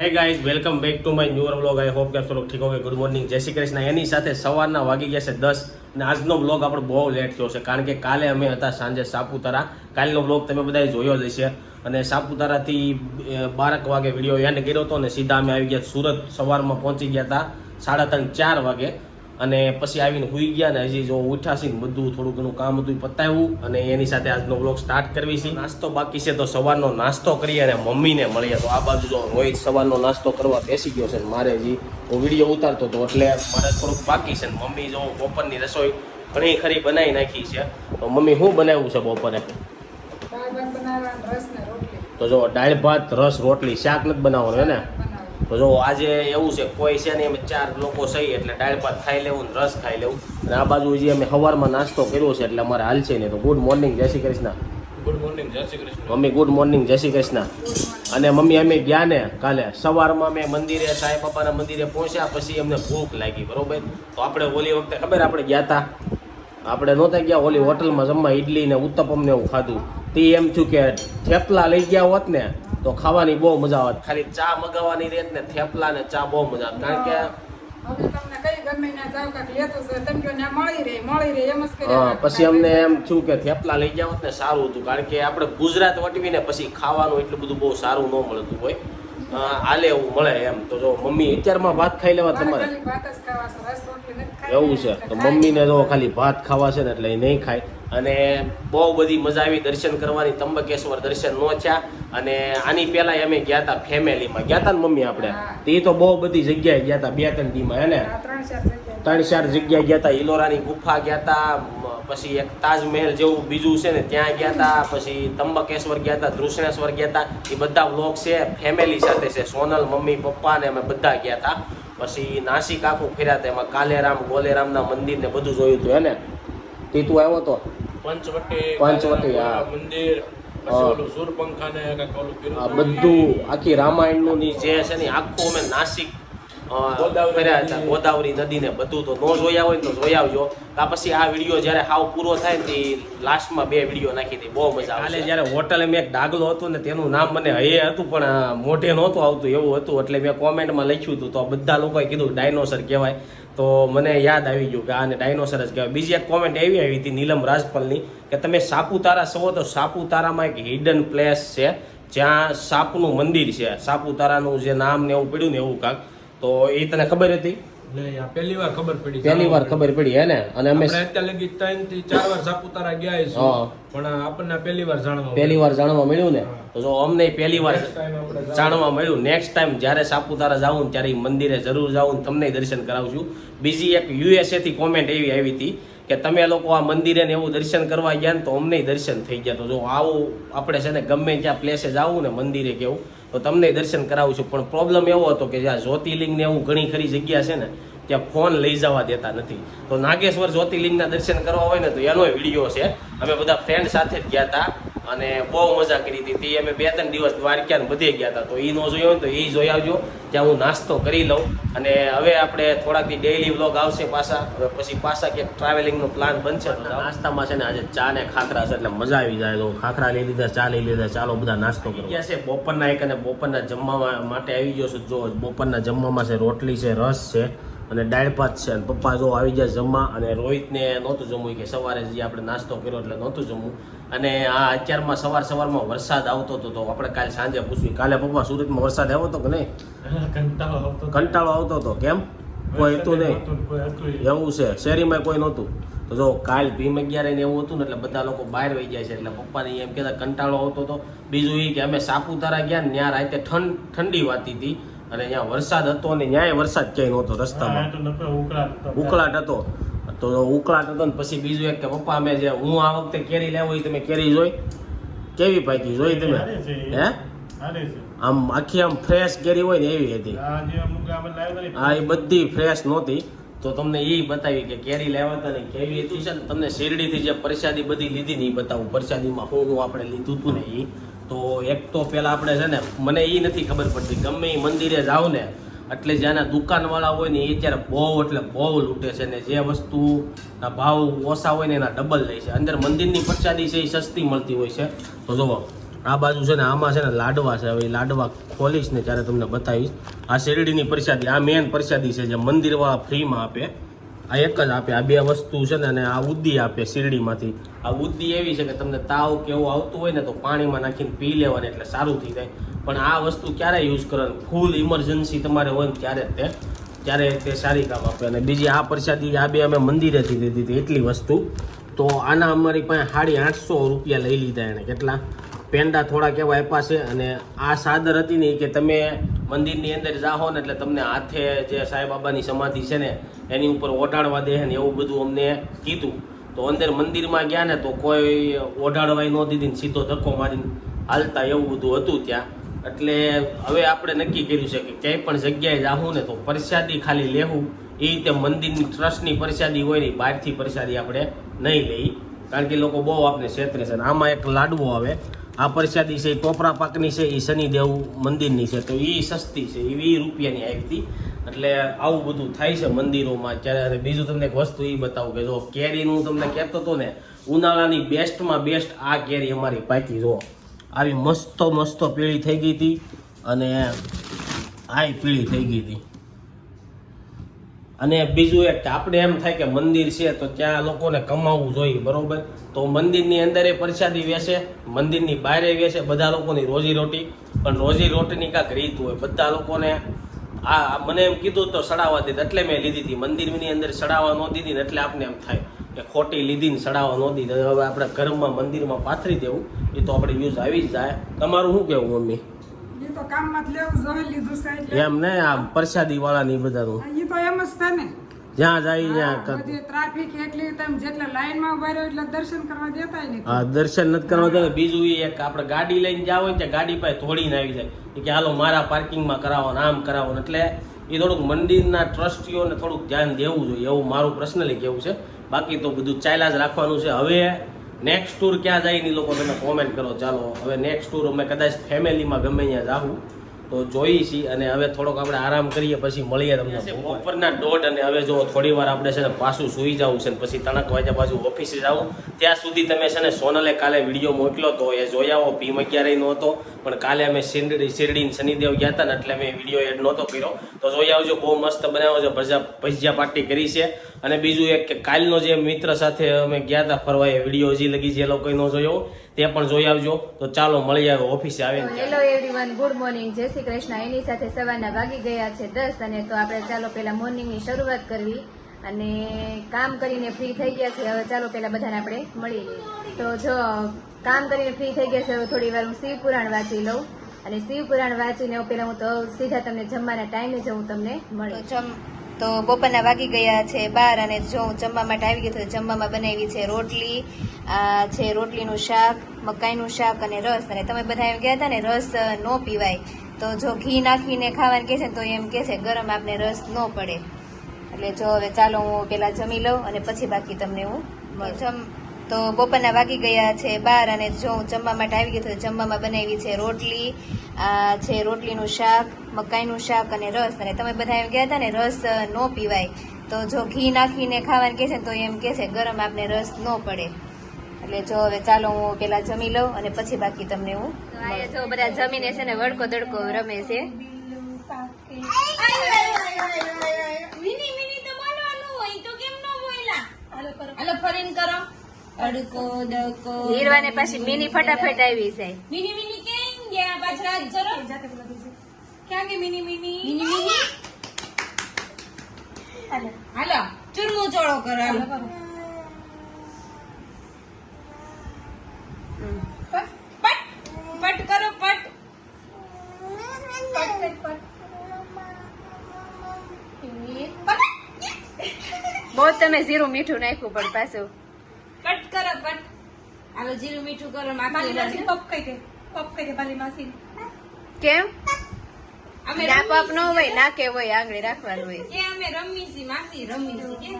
Hey guys welcome back to my new vlog I hope કે લોકો ઠીક હોય ગુડ મોર્નિંગ જય શ્રી કૃષ્ણ. એની સાથે સવારના વાગી ગયા છે દસ અને આજનો વ્લોગ આપણો બહુ લેટ થયો છે કારણ કે કાલે અમે હતા સાંજે સાપુતારા. કાલનો વ્લોગ તમે બધાએ જોયો જ હશે. અને સાપુતારાથી બારક વાગે વીડિયો એન્ડ કર્યો હતો અને સીધા અમે આવી ગયા સુરત સવારમાં પહોંચી ગયા હતા સાડા ત્રણ ચાર વાગે. અને પછી આવીને હુઈ ગયા ને હજી જો ઉઠ્યા ને બધું થોડું ઘણું કામ હતું પતાવ્યું અને એની સાથે આજનો વ્લોગ સ્ટાર્ટ કરવી છે. નાસ્તો બાકી છે તો સવારનો નાસ્તો કરીએ અને મમ્મીને મળીએ. તો આ બાજુ જો રોહિત સવારનો નાસ્તો કરવા બેસી ગયો છે ને મારે હજી હું વીડિયો ઉતારતો હતો એટલે મારે થોડુંક બાકી છે ને મમ્મી જો બપોરની રસોઈ ઘણી ખરી બનાવી નાખી છે. તો મમ્મી શું બનાવ્યું છે બપોરે? તો જો દાળ ભાત રસ રોટલી શાક નથી બનાવવાનું હે ને? તો જો આજે એવું છે કોઈ છે ને અમે ચાર લોકો સહી એટલે દાળ ભાત ખાઈ લેવું ને રસ ખાઈ લેવું. અને આ બાજુ જે અમે સવારમાં નાસ્તો કર્યો છે એટલે અમારે હાલ છે ને તો ગુડ મોર્નિંગ જય Shri Krishna. Good morning Jai Shri Krishna. Mummy good morning Jai Shri Krishna. અને મમ્મી અમે ગયા ને કાલે. સવારમાં અમે મંદિરે સાંઈ બાપાના મંદિરે પહોંચ્યા પછી અમને ભૂખ લાગી બરોબર? તો આપણે ઓલી વખતે ખબર આપણે ગયા હતા આપણે નહોતા ગયા ઓલી હોટલમાં જમવા ઇડલી ને ઉત્તપમ ને એવું ખાધું. તે એમ થયું કે થેપલા લઈ ગયા હોત ને તો ખાવાની બહુ મજા આવે. ખાલી ચા મગાવવાની રેત ને થેપલા ને ચા બહુ મજા આવે. કારણ કે જાવ. પછી અમને એમ થયું કે થેપલા લઈ હોત ને સારું હતું. કારણ કે આપણે ગુજરાત વટવીને પછી ખાવાનું એટલું બધું બહુ સારું ન મળતું હોય. હાલે એવું મળે એમ. તો જો મમ્મી અત્યારમાં ભાત ખાઈ લેવા તમારે. એવું છે. તો મમ્મીને જો ખાલી ભાત ખાવા છે ને એટલે એ નહીં ખાય. અને બહુ બધી મજા આવી દર્શન કરવાની. તંબકેશ્વર દર્શન ન થયા. અને આની પહેલાં અમે ગયા હતા ફેમિલીમાં ગયા હતા ને મમ્મી આપણે. તે તો બહુ બધી જગ્યાએ ગયા હતા બે ત્રણ દીમાં હે ને? ત્રણ ચાર જગ્યાએ ગયા હતા ઇલોરાની ગુફા ગયા હતા પછી એક તાજમહેલ જેવું બીજું છે ને ત્યાં ગયા હતા પછી તંબકેશ્વર ગયા હતા ધૃષ્ણેશ્વર ગયા હતા એ બધા વ્લોગ છે ફેમિલી સાથે છે સોનલ મમ્મી પપ્પા ને અમે બધા ગયા હતા પછી નાસિક આખું ફેર્યા હતા એમાં કાલેરામ ગોલેરામના મંદિર ને બધું જોયું હતું હે ને? તે તું આવ્યો તો? પંચવટી પંચવટી, હા. મંદિર હતું. બધું આખી રામાયણનું ની જે છે ને આખું અમે નાસિક ફર્યા હતા નદી. ગોદાવરી નદીને બધું તો ન જોયા હોય તો જોઈ આવજો. આ પછી આ વીડિયો જ્યારે હાવ પૂરો થાય ને તે લાસ્ટમાં બે વીડિયો નાખી દે બહુ મજા આવે કાલે જ્યારે હોટલે મેં એક ડાગલો હતો ને તેનું નામ મને હયે હતું પણ મોઢે નહોતું આવતું એવું હતું. એટલે મેં કોમેન્ટમાં લખ્યું હતું તો બધા લોકોએ કીધું ડાયનોસર કહેવાય. તો મને યાદ આવી ગયું કે આને ડાયનોસર જ કહેવાય. બીજી એક કોમેન્ટ એવી આવી હતી નીલમ રાજપલની કે તમે સાપુતારા સવો તો સાપુતારામાં એક હિડન પ્લેસ છે જ્યાં સાપનું મંદિર છે. સાપુતારાનું જે નામ ને એવું પડ્યું ને એવું કાંક. તો એ તને ખબર હતી? પહેલી વાર ખબર પડી. પહેલી વાર ખબર પડી હે ને? અને અમે અત્યાર લગી ત્રણથી ચાર વાર સાપુતારા ગયા છે પણ આપણને પહેલી વાર જાણવા પહેલી વાર જાણવા મળ્યું ને? તો જો અમને પહેલી વાર જાણવા મળ્યું. નેક્સ્ટ ટાઈમ જ્યારે સાપુતારા જાઉં ત્યારે મંદિરે જરૂર જાઉં તમને દર્શન કરાવશું. બીજી એક યુએસએ થી કોમેન્ટ એવી આવી હતી કે તમે લોકો આ મંદિરે ને એવું દર્શન કરવા ગયા ને તો અમને દર્શન થઈ ગયા. તો જો આવું આપણે છે ને ગમે ત્યાં પ્લેસે જવું ને મંદિરે કેવું તો તમને દર્શન કરાવું છું. પણ પ્રોબ્લેમ એવો હતો કે જ્યાં જ્યોતિર્લિંગ ને એવું ઘણી ખરી જગ્યા છે ને ત્યાં ફોન લઈ જવા દેતા નથી. તો નાગેશ્વર જ્યોતિર્લિંગના દર્શન કરવા હોય ને તો એનો વીડિયો છે. અમે બધા ફ્રેન્ડ સાથે જ ગયા હતા અને બહુ મજા કરી હતી. તે અમે બે ત્રણ દિવસ દ્વારકા બધે ગયા હતા તો એ ન જોયો હોય તો એ જોઈ આવજો. ત્યાં હું નાસ્તો કરી લઉં. અને હવે આપણે થોડાક ડેઇલી વ્લોગ આવશે પાછા. હવે પછી પાછા ક્યાંક ટ્રાવેલિંગનો પ્લાન બનશે નાસ્તામાં છે ને આજે ચા ને ખાખરા છે એટલે મજા આવી જાય. તો ખાખરા લઈ લીધા ચા લઈ લીધા ચાલો બધા નાસ્તો કરો. ગયા છે બપોરના એક અને બપોરના જમવા માટે આવી ગયો છું. જો બપોરના જમવામાં છે રોટલી છે રસ છે. અને દાળ ભાત છે અને પપ્પા જો આવી જાય જમવા અને રોહિતને નહોતું જમવું કે સવારે જે આપણે નાસ્તો કર્યો એટલે નહોતું જમવું. અને આ અત્યારમાં સવાર સવારમાં વરસાદ આવતો હતો તો આપણે કાલે સાંજે પૂછ્યું કાલે પપ્પા સુરતમાં વરસાદ આવ્યો હતો કે નહીં? કંટાળો આવતો હતો. કંટાળો આવતો હતો. કેમ? કોઈ હતું નહીં. કોઈ હતું નહીં. એવું છે. શેરીમાં કોઈ નહોતું. તો જો કાલ ભીમ અગિયારે ને એવું હતું ને એટલે બધા લોકો બહાર વહી જાય છે. એટલે પપ્પાને એમ કહેતા કંટાળો આવતો હતો. બીજું એ કે અમે સાપુતારા ગયા ને ત્યાં રાતે ઠંડ ઠંડી વાતી હતી. અને અહીંયા વરસાદ હતો અને ન્યાય વરસાદ ક્યાંય નહોતો રસ્તામાં. ઉકળાટ હતો. તો ઉકળાટ હતો ને પછી બીજું એક કે પપ્પા અમે જે હું આ વખતે કેરી લેવો એ તમે કેરી જોઈ? કેવી પાકી? જોઈ તમે. હે? આમ આખી આમ ફ્રેશ કેરી હોય ને એવી હતી. હા એ બધી ફ્રેશ નહોતી. તો તમને એ બતાવી કે કેરી લેવા હતા ને કેવી હતી છે ને? તમને શેરડીથી જે પ્રસાદી બધી લીધી ને એ બતાવું. પ્રસાદીમાં હું હું આપણે લીધું હતું ને એ તો એક તો પહેલાં આપણે છે ને, મને એ નથી ખબર પડતી, ગમે એ મંદિરે જાઓ ને, એટલે જેના દુકાનવાળા હોય ને એ અત્યારે બહુ, એટલે બહુ લૂંટે છે ને, જે વસ્તુના ભાવ ઓછા હોય ને એના ડબલ લે છે. અંદર મંદિરની પ્રસાદી છે એ સસ્તી મળતી હોય છે. તો જુઓ, આ બાજુ છે ને, આમાં છે ને લાડવા છે. હવે લાડવા ખોલીશ ને ત્યારે તમને બતાવીશ. આ શેરડીની પ્રસાદી, આ મેન પ્રસાદી છે જે મંદિરવાળા ફ્રીમાં આપે. આ એક જ આપે, આ બે વસ્તુ છે ને, અને આ ઉદ્દી આપે શીરડીમાંથી. આ ઉદ્દી એવી છે કે તમને તાવ કેવું આવતું હોય ને, તો પાણીમાં નાખીને પી લેવાને એટલે સારું થઈ જાય. પણ આ વસ્તુ ક્યારે યુઝ કરવાનું? ફૂલ ઇમરજન્સી તમારે હોય ને ત્યારે તે. ત્યારે તે સારી કામ આપે. અને બીજી આ પ્રસાદી, આ બે અમે મંદિરેથી લીધી હતી એટલી વસ્તુ. તો આના અમારી પાસે સાડી આઠસો રૂપિયા લઈ લીધા એણે કેટલા? પેંડા થોડાક એવા આપ્યા અને આ સાદર હતી ને કે તમે મંદિરની અંદર જાહો ને એટલે તમને હાથે જે સાંઈબાબાની સમાધિ છે ને, એની ઉપર ઓઢાડવા દે ને એવું બધું અમને કીધું. તો અંદર મંદિરમાં ગયા ને તો કોઈ ઓઢાડવાય ન દીધી ને સીધો ધક્કો મારીને હાલતા એવું બધું હતું ત્યાં. એટલે હવે આપણે નક્કી કર્યું છે કે ક્યાંય પણ જગ્યાએ જાવું ને તો પ્રસાદી ખાલી લેવું. એ રીતે મંદિરની ટ્રસ્ટની પ્રસાદી હોય ને બહારથી પ્રસાદી આપણે નહીં લઈ. કારણ કે લોકો બહુ આપણે ક્ષેત્રે છે આમાં એક લાડવો આવે. આ પરસાદી છે એ ટોપરા પાકની છે, એ શનિદેવ મંદિરની છે. તો એ સસ્તી છે એ રૂપિયાની આવી હતી એટલે આવું બધું થાય છે મંદિરોમાં. ત્યારે બીજું તમને એક વસ્તુ એ બતાવું કે જો કેરીનું તમને કહેતો હતો ને, ઉનાળાની બેસ્ટમાં બેસ્ટ આ કેરી અમારી પાકી. જો, આવી મસ્ત મસ્ત પીળી થઈ ગઈ હતી અને આય પીળી થઈ ગઈ હતી. અને બીજું એક કે આપણે એમ થાય કે મંદિર છે તો ત્યાં લોકોને કમાવવું જોઈએ બરોબર? તો મંદિરની અંદર એ પ્રસાદી વેચે મંદિરની બહાર વેચે બધા લોકોની રોજી રોટી. પણ રોજી રોટીની કાંઈક રીત હોય બધા લોકોને આ મને એમ કીધું તો સડાવવા દીધું એટલે મેં લીધી હતી. મંદિરની અંદર સડાવવા ન દીધી ને એટલે આપણે એમ થાય કે ખોટી લીધી ને સડાવવા ન દીધી. હવે આપણે ઘરમાં મંદિરમાં પાથરી દેવું એ તો આપણે યુઝ આવી જ જાય. તમારું શું કેવું મમ્મી? એ એમ ને આ પ્રસાદી વાળા ની બધાનું જ થાય ને જ્યાં જાય ત્યાં બધી ટ્રાફિક એટલી તમે જેટલા લાઈનમાં ઊભા રહ્યો એટલે દર્શન કરવા દેતા નહીં હા દર્શન નથી કરવા દે બીજું એ એક આપણે ગાડી લઈને જાવ હોય ત્યાં ગાડી પાસે થોડીને આવી જાય. કે હાલો મારા પાર્કિંગમાં કરાવો ને આમ કરાવો ને એટલે એ થોડુંક મંદિરના ટ્રસ્ટીઓને થોડુંક ધ્યાન દેવું જોઈએ. એવું મારું પર્સનલી કેવું છે. બાકી તો બધું ચાલ્યા જ રાખવાનું છે. હવે નેક્સ્ટ ટૂર ક્યાં જાય એ લોકો તમે કોમેન્ટ કરો. ચાલો હવે નેક્સ્ટ ટૂર અમે કદાચ ફેમિલીમાં ગમે ત્યાં જાવું તો જોઈ છીએ અને હવે થોડોક આપણે આરામ કરીએ પછી મળીએ તમને બપોરના દોઢ અને હવે જો થોડી વાર આપણે છે ને પાછું સૂઈ જવું છે ને પછી તણક વાગ્યા પાછું ઓફિસે જવું. ત્યાં સુધી તમે છે ને સોનલે કાલે વીડિયો મોકલ્યો તો એ જોઈ આવો ભીમ અગિયારે નહોતો પણ કાલે અમે શિરડી શિરડી શનિદેવ ગયા હતા ને એટલે મેં વીડિયો એડ નહોતો કર્યો. તો જોઈ આવજો બહુ મસ્ત બનાવ્યો છે ભજા ભજીયા પાર્ટી કરી છે. અને બીજું એક કે કાલનો જે મિત્ર સાથે અમે ગયા હતા ફરવા એ વીડિયો હજી લગી જે લોકોએ ન જોયો. તે પણ જોઈ આવજો. તો ચાલો મળી આવે ઓફિસે આવીને હેલો એવરીવન ગુડ મોર્નિંગ જય શ્રી કૃષ્ણ. એની સાથે સવારના વાગી ગયા છે દસ અને તો આપણે ચાલો પહેલા મોર્નિંગની શરૂઆત કરવી. અને કામ કરીને ફ્રી થઈ ગયા છે. હવે ચાલો પહેલા બધાને આપણે મળી લઈએ તો જો કામ કરીને ફ્રી થઈ ગયા છે હવે થોડી વાર હું શિવ પુરાણ વાંચી લઉં. અને શિવ પુરાણ વાંચીને પહેલા હું તો સીધા તમને જમવાના ટાઈમે જ હું તમને મળી જમ તો બપોરના વાગી ગયા છે બાર અને જો હું જમવા માટે આવી ગયો તો જમવામાં બનાવી છે રોટલી આ છે રોટલીનું શાક મકાઈનું શાક અને રસ. અને તમે બધા એમ કહેતા ને રસ ન પીવાય. તો જો ઘી નાખીને ખાવાનું કહે છે ને તો એમ કહે છે ગરમ આપને રસ ન પડે. એટલે જો હવે ચાલો હું પહેલાં જમી લઉં અને પછી બાકી તમને હું જમ તો બપોરના વાગી ગયા છે બાર અને જો હું જમવા માટે આવી ગયો તો જમવામાં બનાવી છે રોટલી આ છે રોટલીનું શાક મકાઈનું શાક અને રસ. અને તમે બધા એમ કહેતા ને રસ ન પીવાય. તો જો ઘી નાખીને ખાવાનું કહે છે ને તો એમ કહે છે ગરમ આપને રસ ન પડે. એટલે જો હવે ચાલો હું પેલા જમી લઉં અને પછી બાકી તમને હું જો બધા જમીને છે ને વડકો દડકો રમે છે. મિની મિની તો બોલવાનું હોય તો કેમ ન બોલ્યા? હાલો ફરીને કરો. અડકો ડકો. હીરવાને પાછી મિની ફટાફટ આવી જાય. મિની મિની કેમ ગયા? પાછળ જરો ક્યાં કે મિની મિની? Mini mini. હાલો. હાલો ચૂરમો ચોળો કરો. પટ પટ પટ કરો પટ. પટ પટ. પટ. બહુ તમે જીરું મીઠું નાખ્યું પણ પાછું. કટ કરો કટ. આલો જીરું મીઠું કરો માખી માસી પપ કહી દે પપ કહી દે બાલી માસી. કેમ? અમે ના પપ ન હોય ના કે હોય આંગળી રાખવાનું હોય. એ અમે રમી છી માસી રમી છી કેમ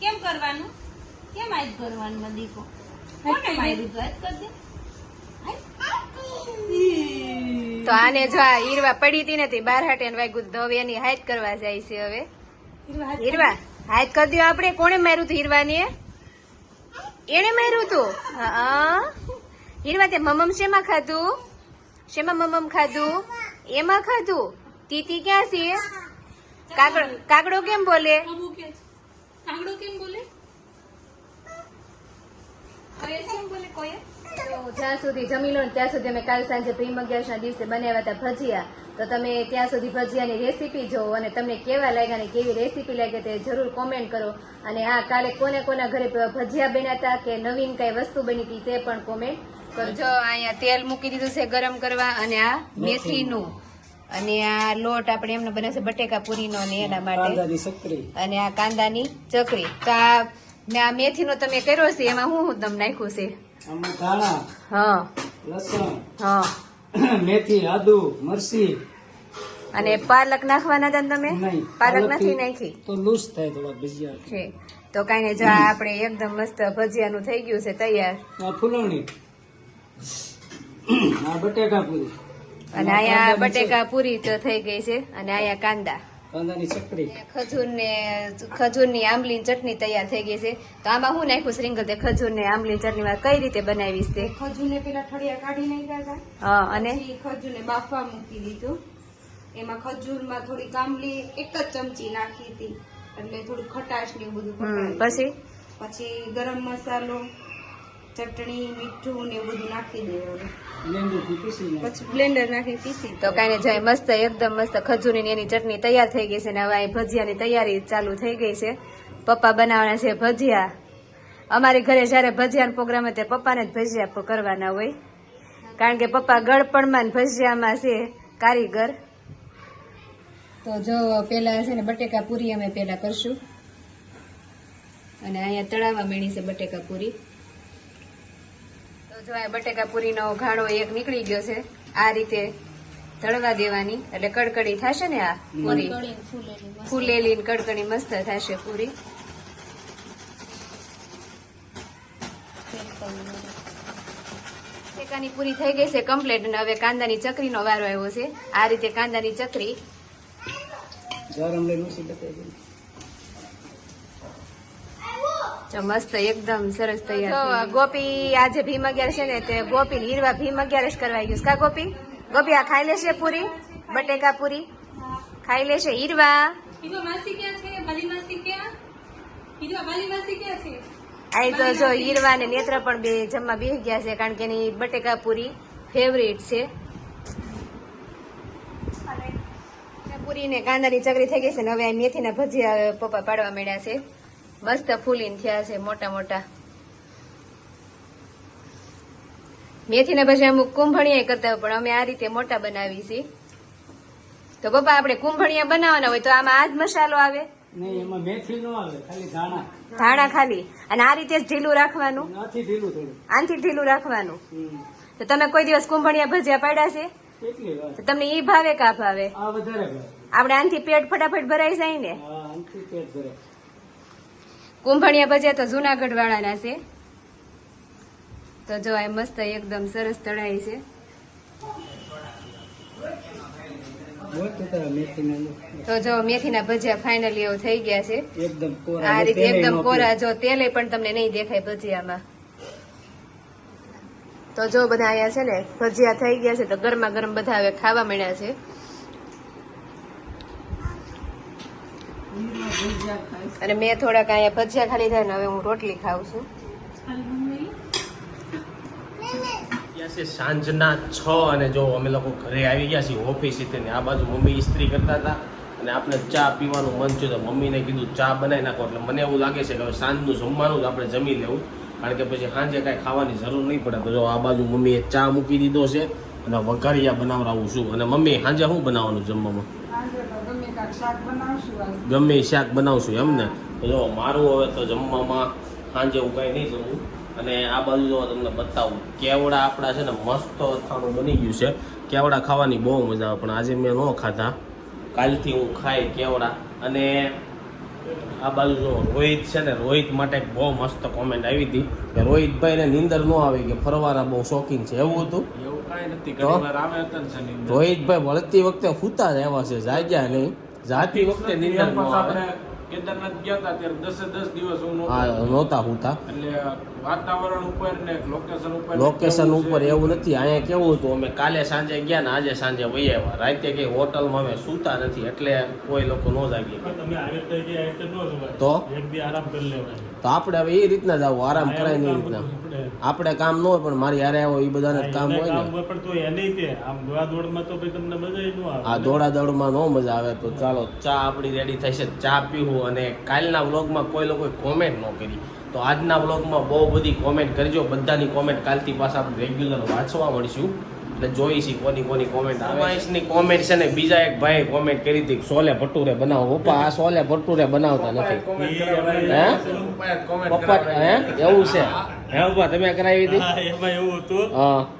કેમ કરવાનું? કેમ આજ કરવાનું દીકો કોને માર્યું તું? આજ કરજે તો આને જો આ હીરવા પડી હતી નથી બાર હાટે વાગ્યું તો હવે એની હાઈટ કરવા જાય છે હવે. હીરવા હાઈટ કરી દો. આપણે? કોણે માર્યું તું હીરવાને એને માર્યું તું? હા હીરવા તે મમમ શેમાં ખાધું? શેમાં મમમ ખાધું? એમાં ખાધું? તીતી ક્યાં છે? કાગડો કાગડો કેમ બોલે? કાગડો કેમ બોલે? કેમ બોલે? તો જ્યાં સુધી જમી લો ને ત્યાં સુધી અમે કાલ સાંજે પ્રીમ અગિયારસના દિવસે બનાવ્યા હતા ભજીયા. તો તમે ત્યાં સુધી ભજીયાની રેસીપી જોવો અને તમને કેવા લાગ્યા અને કેવી રેસીપી લાગે તે જરૂર કોમેન્ટ કરો. અને હા કાલે કોને કોના ઘરે ભજીયા બન્યા હતા કે નવીન કઈ વસ્તુ બની હતી તે પણ કોમેન્ટ કરજો અહીંયા તેલ મૂકી દીધું છે ગરમ કરવા અને આ મેથીનું. અને આ લોટ આપણે એમને બને છે બટેકા પૂરીનો અને એના માટે. અને આ કાંદાની ચકરી. તો આ મેથીનો તમે કર્યો છે એમાં હું હું તમે નાખ્યું છે? આમાં ધાણા હા. લસણ હા. મેથી આદુ મરસી. અને પાલક નાખવાના હતા તમે? નહીં પાલક નથી નાખી? તો લૂઝ થાય થોડા ભજીયા. છે. તો કઈ નહીં જો આપણે એકદમ મસ્ત ભજીયાનું થઈ ગયું છે તૈયાર. આ ફૂલવણી. આ બટેકા પૂરી. અને અહીંયા બટેકા પૂરી તો થઈ ગઈ છે અને અહીંયા કાંદા. કાંદાની ચકરી. ખજૂર ને ખજૂરની આંબલી ચટણી તૈયાર થઈ ગઈ છે. તો આમાં હું નાખ્યું શ્રીંગલ તે ખજૂર ને આંબલી ચટણી કઈ રીતે બનાવીશ તે ખજૂરને પેલા ઠળિયા કાઢી નાખ્યા હતા. હા અને? પછી ખજૂરને બાફવા મૂકી દીધું. એમાં ખજૂરમાં થોડી આંબલી એક જ ચમચી નાખી હતી. એટલે થોડું ખટાશ ને એવું બધું પછી? પછી ગરમ મસાલો ચટણી મીઠું ને એવું બધું નાખી દેવાનું. પછી બ્લેન્ડર નાખી પીસી તો કાંઈ નહીં જાય મસ્ત એકદમ મસ્ત ખજૂરની એની ચટણી તૈયાર થઈ ગઈ છે ને હવે અહીં ભજીયાની તૈયારી ચાલુ થઈ ગઈ છે. પપ્પા બનાવવાના છે ભજીયા. અમારી ઘરે જ્યારે ભજીયાનો પ્રોગ્રામ હોય ત્યારે પપ્પાને જ ભજીયા કરવાના હોય. કારણ કે પપ્પા ગળપણમાં ભજીયામાં છે કારીગર. તો જો પેલા છે ને બટેકા પૂરી અમે પેલા કરશું. અને અહીંયા તળાવવા મેળી છે બટેકા પૂરી. જો આ બટેકા પૂરીનો ઘાણો એક નીકળી ગયો છે આ રીતે તળવા દેવાની. એટલે કડકડી થશે ને આ પૂરી? ફૂલેલી કડકડી મસ્ત થશે પૂરી. બટેકાની પૂરી થઈ ગઈ છે કમ્પ્લીટ અને હવે કાંદાની ચકરીનો વારો આવ્યો છે. આ રીતે કાંદાની ચકરી ગરમ લઈ લૂસી બતાવી દે. જો મસ્ત એકદમ સરસ તૈયાર ગોપી આજે ભીમ અગિયાર છે ને તે ગોપી હીરવા ભીમ અગિયાર કરવા ગયું કા ગોપી? ગોપી આ ખાઈ લેશે પૂરી? બટેકા પૂરી? ખાઈ લેશે હીરવા? હીરો માસી ક્યાં છે? બાલી માસી ક્યાં? હીરો બાલી માસી ક્યાં છે? આઈ તો જો હીરવા ને નેત્ર પણ બે જમવા બેસી ગયા છે કારણ કે એની બટેકા પૂરી ફેવરેટ છે. પૂરી ને કાંદાની ચકરી થઈ ગઈ છે ને હવે આ મેથીના ભજીયા પપ્પા પાડવા માંડ્યા છે. મસ્ત ફૂલીને થયા છે મોટા મોટા. મેથીના ભજીયા અમુક કુંભણિયા કરતા પણ અમે આ રીતે મોટા બનાવી છીએ. તો પપ્પા આપણે કુંભણિયા બનાવવાના હોય તો આમાં આ જ મસાલો આવે? મેથી ન ધાણા. ખાલી. અને આ રીતે ઢીલું રાખવાનું? આનથી ઢીલું રાખવાનું? તો તમે કોઈ દિવસ કુંભણિયા ભજીયા પાડ્યા છે? તમને ઈ ભાવે કા ભાવે. આપણે આનથી પેટ ફટાફટ ભરાઈ જાય ને. કુંભણિયા ભજીયા તો જુનાગઢ વાળાના છે. તો જો આ મસ્ત એકદમ સરસ તળાય છે. તો. જો મેથીના ભજીયા ફાઇનલી એવું થઈ ગયા છે. એકદમ કોરા આ રીતે એકદમ કોરા જો તેલે પણ તમને નહીં દેખાય ભજીયામાં. તો જો બધા અહીંયા છે ને ભજીયા થઈ ગયા છે તો ગરમા ગરમ બધા હવે ખાવા મળ્યા છે. અને મેં થોડાક અહીંયા ભજીયા ખાલી થાય ને હવે હું રોટલી ખાઉં છું. સાંજના છ અને જો અમે લોકો ઘરે આવી ગયા છીએ ઓફિસેથી ને આ બાજુ મમ્મી ઇસ્ત્રી કરતા હતા અને આપણે ચા પીવાનું મન થયું તો મમ્મીને કીધું ચા બનાવી નાખો. એટલે મને એવું લાગે છે કે હવે સાંજનું જમવાનું જ આપણે જમી લેવું, કારણ કે પછી સાંજે કાંઈ ખાવાની જરૂર નહીં પડે. તો જો આ બાજુ મમ્મીએ ચા મૂકી દીધો છે અને વઘારિયા બનાવડાવું છું. અને મમ્મી, સાંજે શું બનાવવાનું જમવામાં? ગમે શાક બનાવશું આજ. એ શાક બનાવશું એમ ને? તો જો મારું હવે તો જમવામાં સાંજે હું કાંઈ નહીં જમું. અને આ બાજુ જો તમને બતાવું કેવડા આપણા છે ને મસ્ત અથાણું બની ગયું છે. કેવડા ખાવાની બહુ મજા આવે પણ આજે મેં ન ખાધા. કાલથી હું ખાઈ કેવડા. અને આ બાજુ જો રોહિત છે ને રોહિત માટે બહુ મસ્ત કોમેન્ટ આવી હતી કે રોહિતભાઈને નીંદર ન આવી કે ફરવાના બહુ શોખીન છે. એવું હતું? એવું કાંઈ નથી રોહિતભાઈ વળતી વખતે ફૂતા રહેવા આવ્યા છે જાગ્યા નહીં. જાતી વખતે નીંદર નો આવે. કેદારનાથ ગયા હતા ત્યારે દસે દસ દિવસ હું નહોતા હોતા. એટલે વાતાવરણ ઉપર ને લોકેશન ઉપર લોકેશન ઉપર એવું નથી. અહીંયા કેવું હતું? અમે કાલે સાંજે ગયા ને આજે સાંજે વહી આવ્યા. રાતે કઈ હોટલમાં અમે સૂતા નથી. એટલે કોઈ લોકો ન જાગીએ તમે આવી રીતે. તો? આરામ કરી લેવાય. તો આપણે હવે એ રીતના જ આવું આરામ કરાય ને એ રીતના. આપણે- કામ ન હોય પણ મારી હારે આવો એ બધાને કામ હોય ને. પણ તો એને તે આમ દોડા દોડમાં તો ભાઈ તમને મજા ન આવે. આ દોડા દોડમાં ન મજા આવે તો ચાલો ચા આપણી રેડી થઈ છે ચા પીવું અને કાલના વ્લોગમાં કોઈ લોકોએ કોમેન્ટ ન કરી. તો આજના વ્લોગમાં બહુ બધી કોમેન્ટ કરજો બધાની કોમેન્ટ કાલથી પાછા આપણે રેગ્યુલર વાંચવા મળશું. એટલે જોઈશી કોની કોની કોમેન્ટ આવે કોમેન્ટ છે. ને બીજા એક ભાઈ કોમેન્ટ કરી હતી સોલે ભટુરે બનાવો. પપ્પા આ સોલે ભટુરે બનાવતા નથી. હે? પપ્પા હે? એવું છે. હે. તમે કરાવી હતી? એમાં એવું હતું.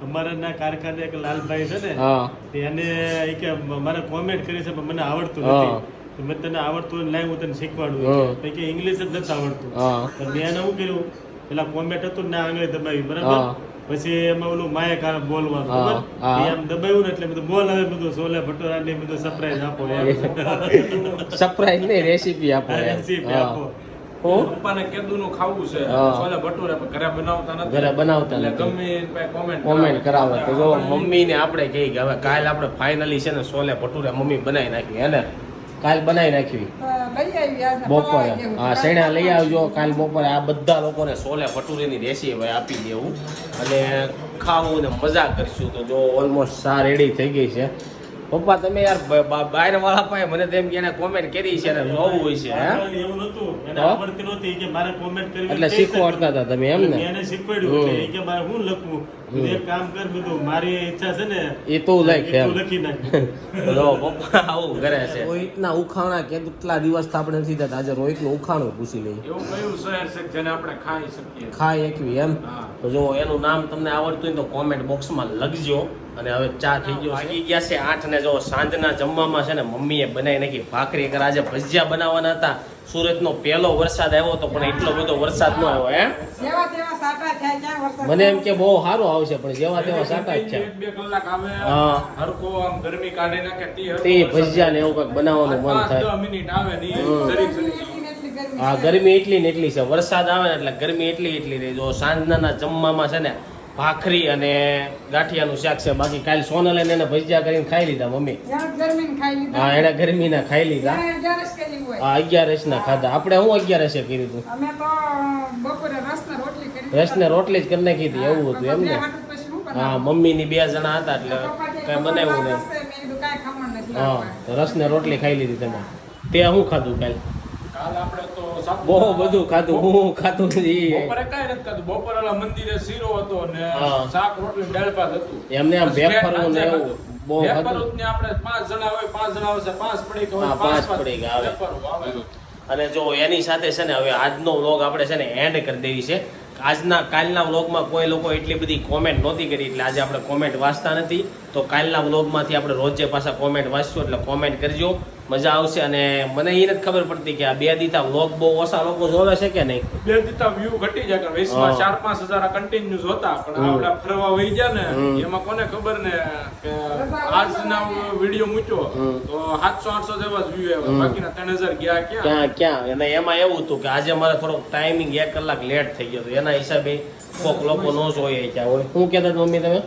અમારા ના કારખાને એક લાલભાઈ છે ને એને કે મારે કોમેન્ટ કરી છે પણ મને આવડતું નથી. મેં તને આવડતું હોય ને હું તને શીખવાડું. કે ઇંગ્લિશ જ નથી આવડતું. હા. તો મેં એને શું કર્યું? પેલા કોમેન્ટ હતું ને આંગળી દબાવી બરાબર? પછી એમાં ઓલું માયા કાર બોલવાનું હા, ખબર? હા. એ આમ દબાવ્યું ને એટલે બધું બોલ હવે બધું સોલે ભટોરા ને બધું સરપ્રાઈઝ આપો એમ. સરપ્રાઈઝ નહીં રેસીપી આપો એમ. રેસીપી. આપો. પપ્પાને કેદુનું ખાવું છે. છોલે ભટુરે ઘરે બનાવતા નથી. ઘરે બનાવતા એટલે ગમે એની કોમેન્ટ કરાવે. તો જો આપણે મમ્મી ને આપણે કહી કે હવે કાલ આપણે ફાઇનલી છે ને સોલે ભટુરે મમ્મી બનાવી નાખી એને ને? કાલ બનાવી નાખવી બપોરે. હા શેણા લઈ આવજો. કાલ બપોરે આ બધા લોકોને સોલે ભટુરેની હવે આપી દેવું અને ખાવું ને મજા કરશું તો જો ઓલમોસ્ટ સા રેડી થઈ ગઈ છે. પપ્પા તમે યાર બહાર વાળા પાસે મને તેમ કે એને કોમેન્ટ કરી છે ને જોવું હોય છે એવું નતું એને? આવડતી નહોતી કે મારે કોમેન્ટ કરવી એટલે શીખવાડતા હતા તમે એમ ને? એને શીખવાડ્યું કે મારે હું લખવું? એક કામ કર બધું મારી ઈચ્છા છે ને એ તું લખ એમ. લખી નાખ. જો પપ્પા આવું કરે છે. રોહિતના ઉખાણા કેટલા દિવસ આપણે નથી થતા? આજે રોહિતનું ઉખાણું પૂછી લઈએ. એવું કયું શહેર છે જેને આપણે ખાઈ શકીએ? ખાઈ એકવી એમ? તો જો એનું નામ તમને આવડતું હોય તો કોમેન્ટ બોક્સમાં લખજો. અને હવે ચા થઈ ગયો વાગી ગયા છે આઠ ને જો સાંજના જમવામાં છે ને મમ્મીએ બનાવી નાખી. ભાખરી કર આજે ભજીયા બનાવવાના હતા. સુરતનો પહેલો વરસાદ આવ્યો હતો પણ એટલો બધો વરસાદ ન આવ્યો હે જેવા તેવા સાટા થયા ક્યાં વરસાદ મને એમ કે બહુ સારું આવશે પણ જેવા તેવા સાટા જ છે એક બે કલાક આવે હા. હરકો આમ ગરમી કાઢી નાખે તે હરકો તે વરસાદ. ભજીયા ને એવું કંઈક બનાવવાનું મન થાય. હા ગરમી એટલી ને એટલી છે. વરસાદ આવે ને એટલે ગરમી એટલી એટલી રહી. જો સાંજના જમવામાં છે ને ભાખરી અને ગાંઠિયાનું શાક છે. બાકી કાલ સોનલ એને ભજીયા કરીને ખાઈ લીધા મમ્મી. હા એને ગરમીના ખાઈ લીધા. હા અગિયારસ ના ખાધા. આપણે હું અગિયારસે કર્યું હતું રસ ને રોટલી જ કરી નાખી હતી એવું હતું એમ ને? બે હાટું પછી શું હા મમ્મી ની બે જણા હતા એટલે કઈ બનાવ્યું નહીં. હા રસ ને રોટલી ખાઈ લીધી તમે. તે હું ખાધું કાલ? કાલ આપણે તો બહુ બધું ખાધું હું ખાધું ઈ બપોરે કાંઈ નથી ખાધું. બપોરે ઓલા મંદિરે શીરો હતો ને શાક રોટલી દાળ ભાત હતું. એમને આમ બસ ભેગ ફરવું ને એવું બહુ ખાધું. ને આપણે પાંચ જણા હોય પાંચ જણા આવશે પાંચ પડી હોય પાંચ પડીકા આવે. ભેગ ફરવું આવે. અને જો એની સાથે છે ને હવે આજનો વ્લોગ આપણે છે ને એન્ડ કરી દેવી છે. આજના કાલના વ્લોગમાં કોઈ લોકો એટલી બધી કોમેન્ટ નહોતી કરી એટલે આજે આપણે કોમેન્ટ વાંચતા નથી. તો કાલના વ્લોગમાંથી આપણે રોજે પાછા કોમેન્ટ વાંચશું એટલે કોમેન્ટ કરજો. મજા આવશે અને મને એ નથી ખબર પડતી કે આ બે દીતા વ્લોગ બહુ ઓછા લોકો જોવે છે કે નહીં? બે દીતા વ્યૂ ઘટી જાય કે વીસમાં ચાર પાંચ હજાર કન્ટિન્યુઅસ હતા પણ. આપણે ફરવા વહી ગયા ને એમાં કોને ખબર ને કે આજના વીડિયો મૂક્યો તો સાતસો આઠસો જેવા જ વ્યૂ આવ્યા. બાકી બાકીના ત્રણ હજાર ગયા ક્યાં? ક્યાં અને એમાં એવું હતું કે આજે મારે થોડોક ટાઈમિંગ એક કલાક લેટ થઈ ગયો હતો. એના હિસાબે કોક લોકો ન જોઈએ ક્યાં હોય. શું કહેતા હતા મમ્મી તમે?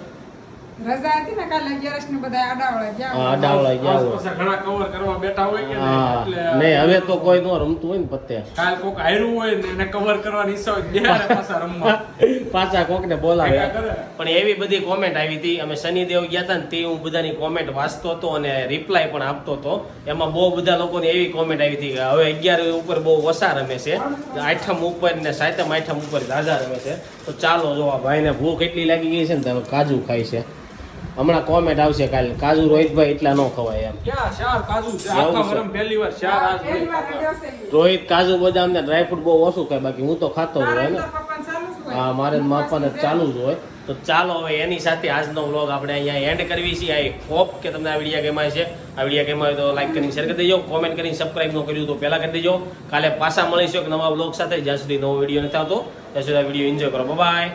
રજા હતી ને કાલે અગિયારસ ને બધા આડાવડા ગયા હા, ગયા ઘણા કવર કરવા બેઠા હોય કે એટલે નહીં હવે તો કોઈ નો રમતું હોય ને પત્તે કાલ કોક હાર્યું હોય ને એને કવર કરવાની ઈચ્છા હોય બેહારે પાછા રમવા. પાછા કોકને બોલાવે. પણ એવી બધી કોમેન્ટ આવી હતી. અમે શનિદેવ ગયા હતા ને તે હું બધાની કોમેન્ટ વાંચતો હતો અને રિપ્લાય પણ આપતો હતો. એમાં બહુ બધા લોકોની એવી કોમેન્ટ આવી હતી કે હવે અગિયાર ઉપર બહુ ઓછા રમે છે. આઠમ ઉપર ને સાતમ આઠમ ઉપર ઝાઝા રમે છે. તો ચાલો જો આ ભાઈને ભૂખ એટલી લાગી ગઈ છે ને તો કાજુ ખાય છે. હમણાં કોમેન્ટ આવશે કાલે કાજુ રોહિતભાઈ એટલા ન ખવાય એમ. કાજુ. રોહિત કાજુ બધા અમને ડ્રાયફ્રૂટ બહુ ઓછું ખાય બાકી હું તો ખાતો જ હોય ને. હા મારે માપવાને ચાલુ જ હોય. તો ચાલો હવે એની સાથે આજનો વ્લોગ આપણે અહીંયા એન્ડ કરવી છીએ આઈ હોપ કે તમને આ વિડીયા ગમ્યા છે આ વિડીયા ગમ્યા તો લાઈક કરીને શેર કરી દેજો. કોમેન્ટ કરીને સબસ્ક્રાઈબ ન કર્યું તો પહેલાં કરી દેજો. કાલે પાછા મળીશું એક નવા વ્લોગ સાથે. જ્યાં સુધી નવો વીડિયો નથી આવતો ત્યાં સુધી આ વીડિયો એન્જોય કરો. બાય